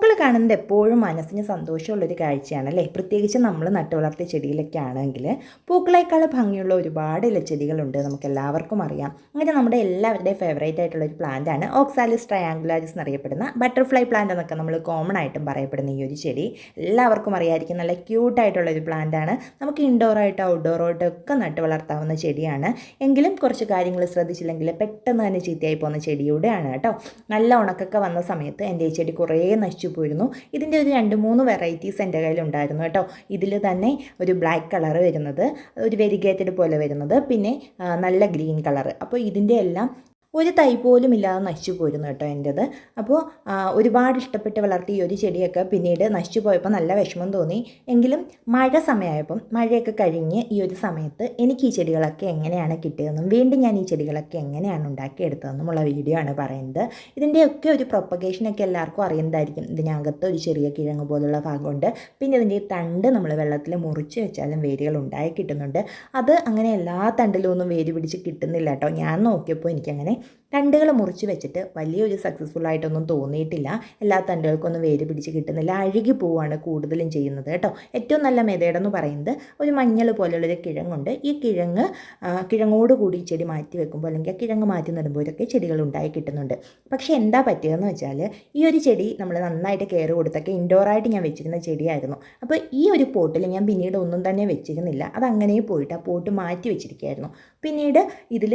പൂക്കൾ കാണുന്നത് എപ്പോഴും മനസ്സിന് സന്തോഷമുള്ളൊരു കാഴ്ചയാണ് അല്ലേ പ്രത്യേകിച്ച് നമ്മൾ നട്ടു വളർത്തിയ ചെടിയിലൊക്കെ ആണെങ്കിൽ പൂക്കളേക്കാൾ ഭംഗിയുള്ള ഒരുപാട് ഇലച്ചെടികളുണ്ട് നമുക്ക് എല്ലാവർക്കും അറിയാം. അങ്ങനെ നമ്മുടെ എല്ലാവരുടെയും ഫേവറേറ്റ് ആയിട്ടുള്ള ഒരു പ്ലാന്റ് ആണ് ഓക്സാലിസ് ട്രയാങ്കുലാരിസ് എന്നറിയപ്പെടുന്ന ബട്ടർഫ്ലൈ പ്ലാന്റ് എന്നൊക്കെ നമ്മൾ കോമൺ ആയിട്ടും പറയപ്പെടുന്ന ഈ ഒരു ചെടി. എല്ലാവർക്കും അറിയായിരിക്കും. നല്ല ക്യൂട്ടായിട്ടുള്ള ഒരു പ്ലാന്റ് ആണ്. നമുക്ക് ഇൻഡോറായിട്ട് ഔട്ട്ഡോറായിട്ടും ഒക്കെ നട്ടു വളർത്താവുന്ന ചെടിയാണ്. എങ്കിലും കുറച്ച് കാര്യങ്ങൾ ശ്രദ്ധിച്ചില്ലെങ്കിൽ പെട്ടെന്ന് തന്നെ ചീത്തയായി പോകുന്ന ചെടിയൂടെയാണ് കേട്ടോ. നല്ല ഉണക്കൊക്കെ വന്ന സമയത്ത് എന്റെ ഈ ചെടി കുറേ നശിച്ചു പോയിരുന്നു. ഇതിന്റെ ഒരു രണ്ട് മൂന്ന് വെറൈറ്റീസ് എന്റെ കയ്യിലുണ്ടായിരുന്നു കേട്ടോ. ഇതിൽ തന്നെ ഒരു ബ്ലാക്ക് കളർ വരുന്നത് ഒരു വെരിഗേറ്റഡ് പോലെ വരുന്നത് പിന്നെ നല്ല ഗ്രീൻ കളർ അപ്പോൾ ഇതിന്റെ എല്ലാം ഒരു തൈ പോലും ഇല്ലാതെ നശിച്ചു പോയിരുന്നു കേട്ടോ എന്റെത്. അപ്പോൾ ഒരുപാട് ഇഷ്ടപ്പെട്ട് വളർത്തിയ ഈ ഒരു ചെടിയൊക്കെ പിന്നീട് നശിച്ചു പോയപ്പോൾ നല്ല വിഷമം തോന്നി. എങ്കിലും മഴ സമയമായപ്പം മഴയൊക്കെ കഴിഞ്ഞ് ഈ ഒരു സമയത്ത് എനിക്ക് ഈ ചെടികളൊക്കെ എങ്ങനെയാണ് കിട്ടിയതെന്നും വീണ്ടും ഞാൻ ഈ ചെടികളൊക്കെ എങ്ങനെയാണ് ഉണ്ടാക്കിയെടുത്തതെന്നുമുള്ള വീഡിയോ ആണ് പറയുന്നത്. ഇതിന്റെയൊക്കെ ഒരു പ്രൊപ്പഗേഷനൊക്കെ എല്ലാവർക്കും അറിയുന്നതായിരിക്കും. ഇതിനകത്ത് ഒരു ചെറിയ കിഴങ്ങ് പോലുള്ള ഭാഗമുണ്ട്. പിന്നെ ഇതിന്റെ തണ്ട് നമ്മൾ വെള്ളത്തിൽ മുറിച്ച് വെച്ചാലും വേരുകൾ ഉണ്ടായി കിട്ടുന്നുണ്ട്. അത് അങ്ങനെ എല്ലാ തണ്ടിലും ഒന്നും വേര് പിടിച്ച് കിട്ടുന്നില്ല കേട്ടോ. ഞാൻ നോക്കിയപ്പോൾ എനിക്കങ്ങനെ തണ്ടുകൾ മുറിച്ച് വെച്ചിട്ട് വലിയൊരു സക്സസ്ഫുൾ ആയിട്ടൊന്നും തോന്നിയിട്ടില്ല. എല്ലാ തണ്ടുകൾക്കൊന്നും വേര് പിടിച്ച് കിട്ടുന്നില്ല. അഴുകി പോവാണ് കൂടുതലും ചെയ്യുന്നത് കേട്ടോ. ഏറ്റവും നല്ല മെതേഡെന്ന് പറയുന്നത് ഒരു മഞ്ഞൾ പോലുള്ളൊരു കിഴങ്ങുണ്ട്. ഈ കിഴങ്ങ് കിഴങ്ങോട് കൂടി ചെടി മാറ്റി വെക്കുമ്പോൾ അല്ലെങ്കിൽ ആ കിഴങ്ങ് മാറ്റി നടുമ്പോൾ ഇതൊക്കെ ചെടികൾ ഉണ്ടായി കിട്ടുന്നുണ്ട്. പക്ഷേ എന്താ പറ്റിയതെന്ന് വെച്ചാൽ ഈ ഒരു ചെടി നമ്മൾ നന്നായിട്ട് കെയർ കൊടുത്തൊക്കെ ഇൻഡോറായിട്ട് ഞാൻ വെച്ചിരുന്ന ചെടിയായിരുന്നു. അപ്പോൾ ഈ ഒരു പോട്ടിൽ ഞാൻ പിന്നീട് ഒന്നും തന്നെ വെച്ചിരുന്നില്ല. അതങ്ങനെ പോയിട്ട് ആ പോട്ട് മാറ്റി വെച്ചിരിക്കുകയായിരുന്നു. പിന്നീട് ഇതിൽ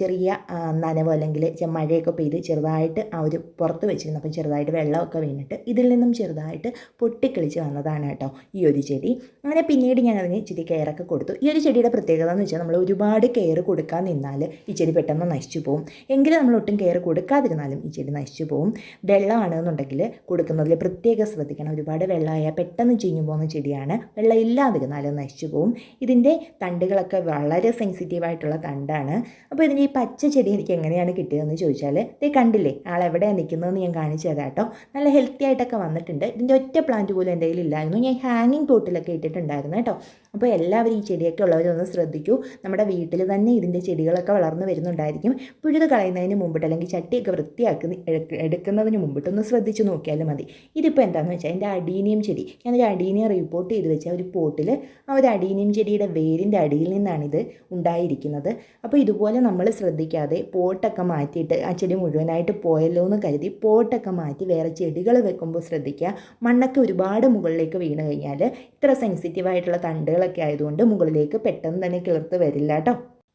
ചെറിയ ആ, നനവ് അല്ലെങ്കിൽ മഴയൊക്കെ പെയ്ത് ചെറുതായിട്ട് ആ ഒരു പുറത്ത് വെച്ചിരുന്നു. അപ്പം ചെറുതായിട്ട് വെള്ളമൊക്കെ വീണിട്ട് ഇതിൽ നിന്നും ചെറുതായിട്ട് പൊട്ടിക്കിളിച്ച് വന്നതാണ് കേട്ടോ ഈ ഒരു ചെടി. അങ്ങനെ പിന്നീട് ഞാൻ അതിന് ഇച്ചിരി കെയറൊക്കെ കൊടുത്തു. ഈ ഒരു ചെടിയുടെ പ്രത്യേകത എന്ന് വെച്ചാൽ നമ്മൾ ഒരുപാട് കെയർ കൊടുക്കാൻ നിന്നാൽ ഈ ചെടി പെട്ടെന്ന് നശിച്ചു പോകും എങ്കിലും നമ്മൾ ഒട്ടും കെയർ കൊടുക്കാതിരുന്നാലും ഈ ചെടി നശിച്ചു പോകും വെള്ളമാണെന്നുണ്ടെങ്കിൽ കൊടുക്കുന്നതിൽ പ്രത്യേകം ശ്രദ്ധിക്കണം. ഒരുപാട് വെള്ളമായാൽ പെട്ടെന്ന് ചീഞ്ഞു പോകുന്ന ചെടിയാണ്. വെള്ളം ഇല്ലാതിരുന്നാലും നശിച്ചു പോകും ഇതിന്റെ തണ്ടുകളൊക്കെ വളരെ സെൻസിറ്റീവായിട്ടുള്ള തണ്ടാണ്. അപ്പോൾ ഇതിന്റെ ഈ പച്ച ചെടി എനിക്ക് എങ്ങനെയാണ് കിട്ടിയതെന്ന് ചോദിച്ചാൽ ഇത് കണ്ടില്ലേ ആളെവിടെയാണ് നിൽക്കുന്നതെന്ന് ഞാൻ കാണിച്ചു തരാം കേട്ടോ. നല്ല ഹെൽത്തി ആയിട്ടൊക്കെ വന്നിട്ടുണ്ട്. ഇതിന്റെ ഒറ്റ പ്ലാന്റ് പോലും എന്റെ കയ്യിലില്ലായിരുന്നു ഞാൻ ഹാങ്ങിങ് പോട്ടിലൊക്കെ ഇട്ടിട്ടുണ്ടായിരുന്നു കേട്ടോ. അപ്പോൾ എല്ലാവരും ഈ ചെടിയൊക്കെ ഉള്ളവരൊന്ന് ശ്രദ്ധിക്കൂ. നമ്മുടെ വീട്ടിൽ തന്നെ ഇതിന്റെ ചെടികളൊക്കെ വളർന്നു വരുന്നുണ്ടായിരിക്കും. പുഴുത് കളയുന്നതിന് മുമ്പിട്ട് അല്ലെങ്കിൽ ചട്ടിയൊക്കെ വൃത്തിയാക്കി എടുക്കുന്നതിന് എടുക്കുന്നതിന് മുമ്പിട്ടൊന്ന് ശ്രദ്ധിച്ച് നോക്കിയാലും മതി. ഇതിപ്പോൾ എന്താണെന്ന് വെച്ചാൽ എന്റെ അടീനിയം ചെടി. ഞാനൊരു അടീനിയം റിപ്പോർട്ട് ചെയ്ത് വെച്ച ഒരു പോട്ടിൽ ആ ഒരു അടീനിയം ചെടിയുടെ വേരിന്റെ അടിയിൽ നിന്നാണിത് ഉണ്ടായിരിക്കുന്നത്. അപ്പോൾ ഇതുപോലെ നമ്മൾ ശ്രദ്ധിക്കാതെ പോട്ടൊക്കെ മാറ്റിയിട്ട് ആ ചെടി മുഴുവനായിട്ട് പോയല്ലോ എന്ന് കരുതി പോട്ടൊക്കെ മാറ്റി വേറെ ചെടികൾ വെക്കുമ്പോൾ ശ്രദ്ധിക്കുക. മണ്ണൊക്കെ ഒരുപാട് മുകളിലേക്ക് വീണ് കഴിഞ്ഞാൽ ഇത്ര സെൻസിറ്റീവ് ആയിട്ടുള്ള തണ്ടുകളൊക്കെ ആയതുകൊണ്ട് മുകളിലേക്ക് പെട്ടെന്ന് തന്നെ കിളിർത്ത് വരില്ല കേട്ടോ.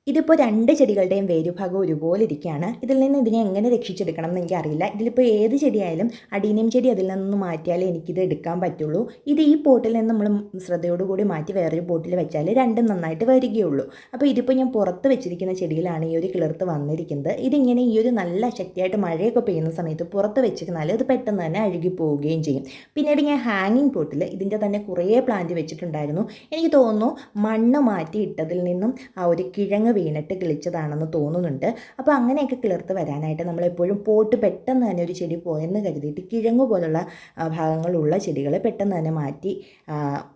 ഇതിപ്പോൾ രണ്ട് ചെടികളുടെയും വേരുഭാഗം ഒരുപോലെ ഇരിക്കുകയാണ്. ഇതിൽ നിന്ന് ഇതിനെ എങ്ങനെ രക്ഷിച്ചെടുക്കണം എന്ന് എനിക്കറിയില്ല. ഇതിലിപ്പോൾ ഏത് ചെടിയായാലും അടീനിയം ചെടി അതിൽ നിന്ന് മാറ്റിയാലേ എനിക്കിത് എടുക്കാൻ പറ്റുള്ളൂ. ഇത് ഈ പോട്ടിൽ നിന്ന് നമ്മൾ ശ്രദ്ധയോടുകൂടി മാറ്റി വേറൊരു പോട്ടിൽ വെച്ചാൽ രണ്ടും നന്നായിട്ട് വരികയുള്ളൂ. അപ്പോൾ ഇതിപ്പോൾ ഞാൻ പുറത്ത് വെച്ചിരിക്കുന്ന ചെടിയിലാണ് ഈ ഒരു കിളിർത്ത് വന്നിരിക്കുന്നത്. ഇതിങ്ങനെ ഈ ഒരു നല്ല ശക്തിയായിട്ട് മഴയൊക്കെ പെയ്യുന്ന സമയത്ത് പുറത്ത് വെച്ചിരുന്നാൽ അത് പെട്ടെന്ന് തന്നെ അഴുകി പോവുകയും ചെയ്യും. പിന്നീട് ഞാൻ ഹാങ്ങിങ് പോട്ടിൽ ഇതിന്റെ തന്നെ കുറേ പ്ലാന്റ് വെച്ചിട്ടുണ്ടായിരുന്നു. എനിക്ക് തോന്നുന്നു മണ്ണ് മാറ്റി ഇട്ടതിൽ നിന്നും ആ ഒരു കിഴങ്ങ് വീണിട്ട് കിളിച്ചതാണെന്ന് തോന്നുന്നുണ്ട്. അപ്പോൾ അങ്ങനെയൊക്കെ കിളിർത്ത് വരാനായിട്ട് നമ്മളെപ്പോഴും പോട്ട് പെട്ടെന്ന് തന്നെ ഒരു ചെടി പോയെന്ന് കരുതിയിട്ട് കിഴങ്ങ് പോലുള്ള ഭാഗങ്ങളുള്ള ചെടികൾ പെട്ടെന്ന് തന്നെ മാറ്റി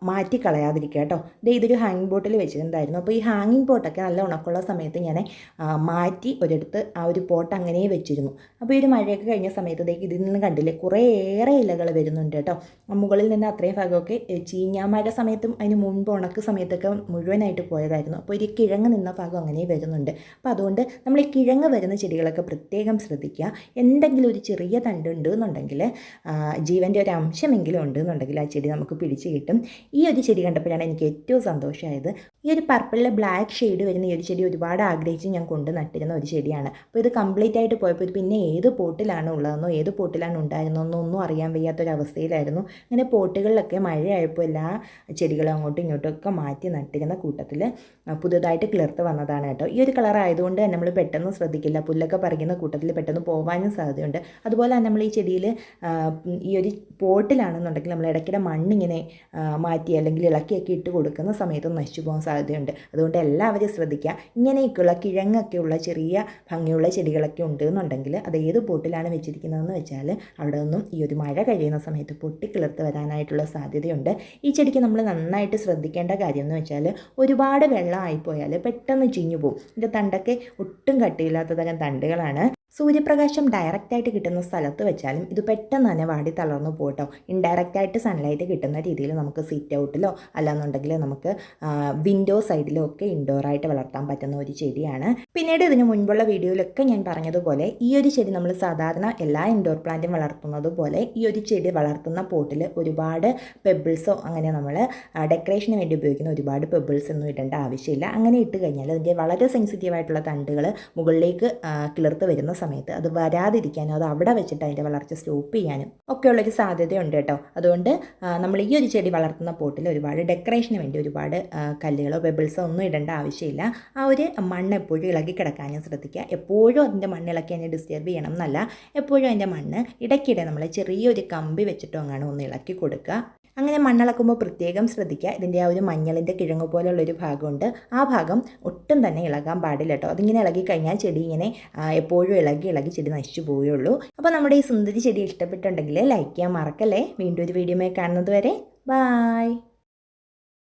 മാറ്റി കളയാതിരിക്കുക കേട്ടോ. ദേ ഇതൊരു ഹാങ്ങിങ് ബോട്ടിൽ വെച്ചിട്ടുണ്ടായിരുന്നു. അപ്പോൾ ഈ ഹാങ്ങിങ് പോട്ടൊക്കെ നല്ല ഉണക്കുള്ള സമയത്ത് ഞാൻ മാറ്റി ഒരിടത്ത് ആ ഒരു പോട്ട് അങ്ങനെ വെച്ചിരുന്നു. അപ്പോൾ ഈ ഒരു മഴയൊക്കെ കഴിഞ്ഞ സമയത്ത് ദേ ഇതിൽ നിന്ന് കണ്ടില്ലേ കുറേയേറെ ഇലകൾ വരുന്നുണ്ട് കേട്ടോ. മുകളിൽ നിന്ന് അത്രയും ഭാഗമൊക്കെ ചീഞ്ഞാമഴ സമയത്തും അതിന് മുൻപ് ഉണക്ക് സമയത്തൊക്കെ മുഴുവനായിട്ട് പോയതായിരുന്നു. അപ്പോൾ ഒരു കിഴങ്ങ് നിന്ന ഭാഗം അങ്ങനെ വരുന്നുണ്ട്. അപ്പോൾ അതുകൊണ്ട് നമ്മൾ ഈ കിഴങ്ങ് വരുന്ന ചെടികളൊക്കെ പ്രത്യേകം ശ്രദ്ധിക്കുക. എന്തെങ്കിലും ഒരു ചെറിയ തണ്ട് ഉണ്ട് എന്നുണ്ടെങ്കിൽ ജീവന്റെ ഒരു അംശമെങ്കിലും ഉണ്ട് എന്നുണ്ടെങ്കിൽ ആ ചെടി നമുക്ക് പിടിച്ച് കിട്ടും. ഈ ഒരു ചെടി കണ്ടപ്പോഴാണ് എനിക്ക് ഏറ്റവും സന്തോഷമായത്. ഈ ഒരു പർപ്പിളിലെ ബ്ലാക്ക് ഷെയ്ഡ് വരുന്ന ഈ ഒരു ചെടി ഒരുപാട് ആഗ്രഹിച്ച് ഞാൻ കൊണ്ട് നട്ടിരുന്ന ഒരു ചെടിയാണ്. അപ്പോൾ ഇത് കംപ്ലീറ്റ് ആയിട്ട് പോയപ്പോൾ ഇത് പിന്നെ ഏത് പോട്ടിലാണ് ഉള്ളതെന്നോ ഏത് പോട്ടിലാണ് ഉണ്ടായിരുന്നതെന്നോ ഒന്നും അറിയാൻ വയ്യാത്തൊരവസ്ഥയിലായിരുന്നു അങ്ങനെ പോട്ടുകളിലൊക്കെ മഴയായപ്പോൾ എല്ലാ ചെടികളും അങ്ങോട്ടും ഇങ്ങോട്ടും ഒക്കെ മാറ്റി നട്ടിരുന്ന കൂട്ടത്തിൽ പുതുതായിട്ട് കിളിർത്ത് വന്നതാണ് കേട്ടോ. ഈ ഒരു കളർ ആയതുകൊണ്ട് നമ്മൾ പെട്ടെന്ന് ശ്രദ്ധിക്കില്ല. പുല്ലൊക്കെ പറിക്കുന്ന കൂട്ടത്തിൽ പെട്ടെന്ന് പോകാനും സാധ്യതയുണ്ട്. അതുപോലെ തന്നെ നമ്മൾ ഈ ചെടിയിൽ ഈ ഒരു പോട്ടിലാണെന്നുണ്ടെങ്കിൽ നമ്മൾ ഇടയ്ക്കിടെ മണ്ണിങ്ങനെ മാറ്റി അല്ലെങ്കിൽ ഇളക്കിയൊക്കെ ഇട്ട് കൊടുക്കുന്ന സമയത്ത് നശിച്ചു പോകാൻ സാധ്യതയുണ്ട്. അതുകൊണ്ട് എല്ലാവരും ശ്രദ്ധിക്കുക. ഇങ്ങനെയൊക്കെയുള്ള കിഴങ്ങൊക്കെയുള്ള ചെറിയ ഭംഗിയുള്ള ചെടികളൊക്കെ ഉണ്ട് എന്നുണ്ടെങ്കിൽ അത് ഏത് പോട്ടിലാണ് വെച്ചിരിക്കുന്നതെന്ന് വെച്ചാൽ അവിടെ നിന്നും ഈ ഒരു മഴ കഴിയുന്ന സമയത്ത് പൊട്ടിക്കിളിർത്ത് വരാനായിട്ടുള്ള സാധ്യതയുണ്ട്. ഈ ചെടിക്ക് നമ്മൾ നന്നായിട്ട് ശ്രദ്ധിക്കേണ്ട കാര്യം എന്ന് വെച്ചാൽ ഒരുപാട് വെള്ളം ആയിപ്പോയാൽ പെട്ടെന്ന് ചീഞ്ഞു പോകും ഇതിന്റെ തണ്ടൊക്കെ ഒട്ടും കട്ടിയില്ലാത്ത തരം തണ്ടുകളാണ്. സൂര്യപ്രകാശം ഡയറക്റ്റ് ആയിട്ട് കിട്ടുന്ന സ്ഥലത്ത് വെച്ചാലും ഇത് പെട്ടെന്ന് തന്നെ വാടി തളർന്നു പോട്ടോ ഇൻഡയറക്റ്റായിട്ട് സൺലൈറ്റ് കിട്ടുന്ന രീതിയിൽ നമുക്ക് സിറ്റ് ഔട്ടിലോ അല്ലാന്നുണ്ടെങ്കിൽ നമുക്ക് വിൻഡോ സൈഡിലോ ഒക്കെ ഇൻഡോറായിട്ട് വളർത്താൻ പറ്റുന്ന ഒരു ചെടിയാണ്. പിന്നീട് ഇതിന് മുൻപുള്ള വീഡിയോയിലൊക്കെ ഞാൻ പറഞ്ഞതുപോലെ ഈ ഒരു ചെടി നമ്മൾ സാധാരണ എല്ലാ ഇൻഡോർ പ്ലാന്റും വളർത്തുന്നത് പോലെ ഈ ഒരു ചെടി വളർത്തുന്ന പോട്ടിൽ ഒരുപാട് പെബിൾസോ അങ്ങനെ നമ്മൾ ഡെക്കറേഷന് വേണ്ടി ഉപയോഗിക്കുന്ന ഒരുപാട് പെബിൾസ് ഒന്നും ഇടേണ്ട ആവശ്യമില്ല. അങ്ങനെ ഇട്ട് കഴിഞ്ഞാൽ അതിന്റെ വളരെ സെൻസിറ്റീവായിട്ടുള്ള തണ്ടുകൾ മുകളിലേക്ക് കിളിർത്ത് വരുന്ന സമയത്ത് അത് വരാതിരിക്കാനും അത് അവിടെ വെച്ചിട്ട് അതിന്റെ വളർച്ച സ്റ്റോപ്പ് ചെയ്യാനും ഒക്കെയുള്ളൊരു സാധ്യതയുണ്ട് കേട്ടോ. അതുകൊണ്ട് നമ്മൾ ഈ ഒരു ചെടി വളർത്തുന്ന പോട്ടിൽ ഒരുപാട് ഡെക്കറേഷന് വേണ്ടി ഒരുപാട് കല്ലുകളോ പെബിൾസോ ഒന്നും ഇടേണ്ട ആവശ്യമില്ല. ആ ഒരു മണ്ണ് എപ്പോഴും ഇളകി കിടക്കാനും ശ്രദ്ധിക്കുക. എപ്പോഴും അതിന്റെ മണ്ണ് ഇളക്കി അതിനെ ഡിസ്റ്റർബ് ചെയ്യണം എന്നല്ല. എപ്പോഴും അതിന്റെ മണ്ണ് ഇടയ്ക്കിടെ നമ്മൾ ചെറിയൊരു കമ്പി വെച്ചിട്ടോ അങ്ങനെ ഒന്ന് ഇളക്കി കൊടുക്കുക. അങ്ങനെ മണ്ണിളക്കുമ്പോൾ പ്രത്യേകം ശ്രദ്ധിക്കുക. ഇതിന്റെ ആ ഒരു മഞ്ഞളിന്റെ കിഴങ്ങ് പോലുള്ളൊരു ഭാഗമുണ്ട്. ആ ഭാഗം ഒട്ടും തന്നെ ഇളകാൻ പാടില്ല കേട്ടോ. അതിങ്ങനെ ഇളകി കഴിഞ്ഞാൽ ചെടി ഇങ്ങനെ എപ്പോഴും ഇളകി ഇളകി ചെടി നശിച്ചു പോവുകയുള്ളൂ. അപ്പോൾ നമ്മുടെ ഈ സുന്ദരി ചെടി ഇഷ്ടപ്പെട്ടുണ്ടെങ്കിൽ ലൈക്ക് ചെയ്യാൻ മറക്കല്ലേ? വീണ്ടും ഒരു വീഡിയോ കാണുന്നത് വരെ ബായ്